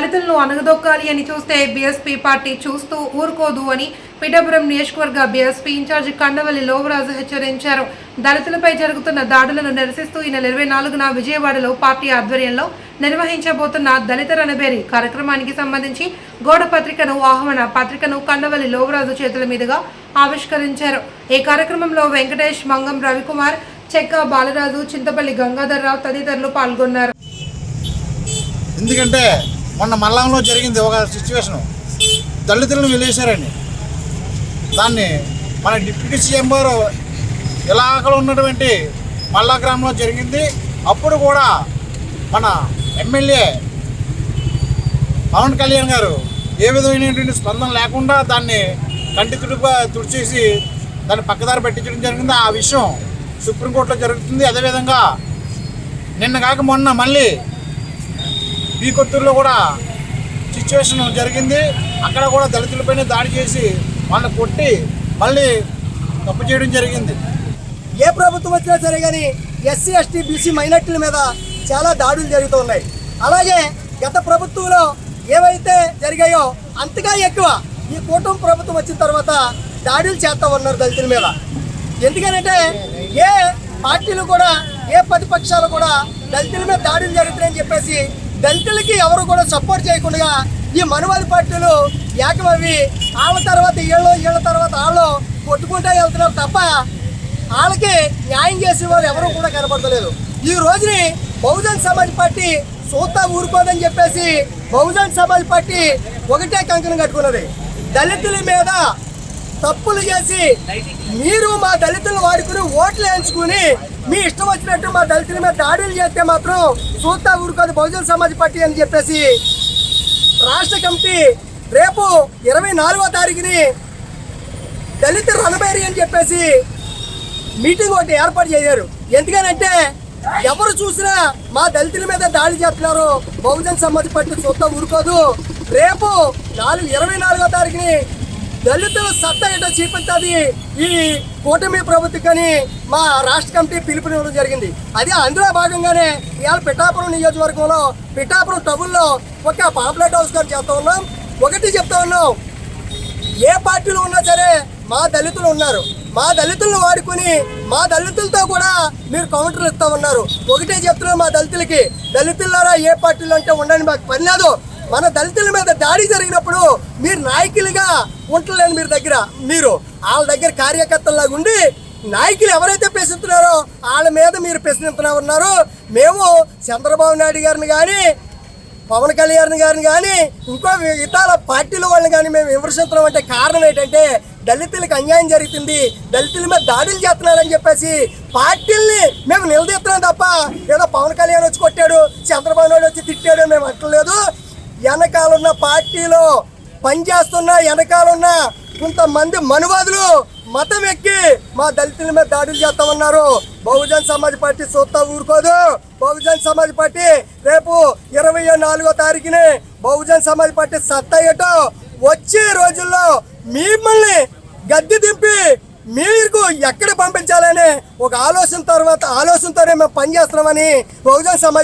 దళితులను అణగదొక్కాలి అని చూస్తే బీఎస్పీ పార్టీ చూస్తూ ఊరుకోదు అని పిఠాపురం నియోజకవర్గ బీఎస్పీ ఇన్ఛార్జి కండవల్లి లోవరాజు హెచ్చరించారు. దళితులపై జరుగుతున్న దాడులను నిరసిస్తూ ఈ నెల ఇరవై నాలుగున విజయవాడలో పార్టీ ఆధ్వర్యంలో నిర్వహించబోతున్న దళిత రణబేరి కార్యక్రమానికి సంబంధించి గోడ పత్రికను ఆహ్వాన పత్రికను కండవల్లి లోవరాజు చేతుల మీదుగా ఆవిష్కరించారు. ఈ కార్యక్రమంలో వెంకటేష్ మంగం రవికుమార్ చెక్క బాలరాజు చింతపల్లి గంగాధర్రావు తదితరులు పాల్గొన్నారు. ఎందుకంటే మొన్న మల్లంలో జరిగింది ఒక సిచ్యువేషను దళితులను వెలేశారని దాన్ని మన డిప్యూటీ సీఎం గారు ఇలాగలో ఉన్నటువంటి మల్లా గ్రామంలో జరిగింది. అప్పుడు కూడా మన ఎమ్మెల్యే పవన్ కళ్యాణ్ గారు ఏ విధమైనటువంటి స్పందన లేకుండా దాన్ని కంటి తుడుపుగా తుడిచేసి దాన్ని పక్కదారి పెట్టించడం జరిగింది. ఆ విషయం సుప్రీంకోర్టులో జరుగుతుంది. అదేవిధంగా నిన్న కాక మొన్న మళ్ళీ ఈ కొత్తూరులో కూడా సిచ్యువేషన్ జరిగింది. అక్కడ కూడా దళితులపైన దాడి చేసి వాళ్ళని కొట్టి మళ్ళీ తప్పు చేయడం జరిగింది. ఏ ప్రభుత్వం వచ్చినా సరే కానీ ఎస్సీ ఎస్టీ బీసీ మైనార్టీల మీద చాలా దాడులు జరుగుతూ ఉన్నాయి. అలాగే గత ప్రభుత్వంలో ఏవైతే జరిగాయో అంతగా ఎక్కువ ఈ కూటమి ప్రభుత్వం వచ్చిన తర్వాత దాడులు చేస్తా ఉన్నారు దళితుల మీద. ఎందుకనంటే ఏ పార్టీలు కూడా ఏ ప్రతిపక్షాలు కూడా దళితుల మీద దాడులు జరుగుతున్నాయని చెప్పేసి దళితులకి ఎవరు కూడా సపోర్ట్ చేయకుండా ఈ మనువాది పార్టీలు ఏకమవి వాళ్ళ తర్వాత వీళ్ళు వీళ్ళ తర్వాత వాళ్ళు కొట్టుకుంటూ వెళ్తున్నారు తప్ప వాళ్ళకి న్యాయం చేసే వాళ్ళు ఎవరు కూడా కనపడతలేదు. ఈ రోజుని బహుజన్ సమాజ్ పార్టీ సూతా ఊరుకోదని చెప్పేసి బహుజన్ సమాజ్ పార్టీ ఒకటే కంకణం కట్టుకున్నది. దళితుల మీద తప్పులు చేసి మీరు మా దళితులను వాడుకుని ఓట్లు వేయించుకుని మీ ఇష్టం వచ్చినట్టు మా దళితుల మీద దాడులు చేస్తే మాత్రం సూతా ఊరుకోదు బహుజన సమాజ్ పార్టీ అని చెప్పేసి రాష్ట్ర కమిటీ రేపు ఇరవై నాలుగో తారీఖుని దళిత రణబేరి అని చెప్పేసి మీటింగ్ ఒకటి ఏర్పాటు చేశారు. ఎందుకనంటే ఎవరు చూసినా మా దళితుల మీద దాడి చేస్తున్నారు. బహుజన్ సమాజ్ పార్టీ చూద్దాం ఊరుకోదు. రేపు నాలుగు ఇరవై నాలుగో తారీఖుని దళితుల సత్తా ఏంటో చూపించాలి. ఈ కూటమి ప్రభుత్వకని మా రాష్ట్ర కమిటీ పిలుపునివ్వడం జరిగింది. అది అందులో భాగంగానే ఇవాళ పిఠాపురం నియోజకవర్గంలో పిఠాపురం టౌన్లో ఒక పాపులర్ హౌస్ గారు చేస్తా ఉన్నాం. ఒకటి చెప్తా ఉన్నాం. ఏ పార్టీలు ఉన్నా సరే మా దళితులు ఉన్నారు. మా దళితులను వాడుకుని మా దళితులతో కూడా మీరు కౌంటర్లు ఇస్తా ఉన్నారు. ఒకటే చెప్తున్నారు మా దళితులకి. దళితులారా ఏ పార్టీలు అంటే ఉండని మాకు పని లేదు. మన దళితుల మీద దాడి జరిగినప్పుడు మీరు నాయకులుగా ఉండలేని మీరు దగ్గర మీరు వాళ్ళ దగ్గర కార్యకర్తలాగా ఉండి నాయకులు ఎవరైతే ప్రశ్నిస్తున్నారో వాళ్ళ మీద మీరు ప్రశ్నిస్తున్నా ఉన్నారో. మేము చంద్రబాబు నాయుడు గారిని కానీ పవన్ కళ్యాణ్ గారిని కానీ ఇంకో ఇతర పార్టీల వాళ్ళని కానీ మేము విమర్శించడం అంటే కారణం ఏంటంటే దళితులకు అన్యాయం జరుగుతుంది దళితుల మీద దాడులు చేస్తున్నారని చెప్పేసి పార్టీల్ని మేము నిలదీస్తున్నాం తప్ప ఏదో పవన్ కళ్యాణ్ వచ్చి కొట్టాడు చంద్రబాబు నాయుడు వచ్చి తిట్టాడు మేము అంటలేదు. వెనకాలన్న పార్టీలో పనిచేస్తున్న వెనకాలన్న కొంతమంది మనువాదులు మతం ఎక్కి మా దళితుల మీద దాడులు చేస్తా ఉన్నారు బహుజన్ సమాజ్ పార్టీ సొత్తా ఊరుకోదు. బహుజన్ సమాజ్ పార్టీ రేపు ఇరవై నాలుగో తారీఖుని బహుజన్ సమాజ్ పార్టీ సత్తా ఏటో వచ్చే రోజుల్లో మిమ్మల్ని గద్దె దింపి మీకు ఎక్కడ పంపించాలని ఒక ఆలోచన తర్వాత ఆలోచనతోనే మేము పనిచేస్తున్నామని బహుజన్ సమాజ్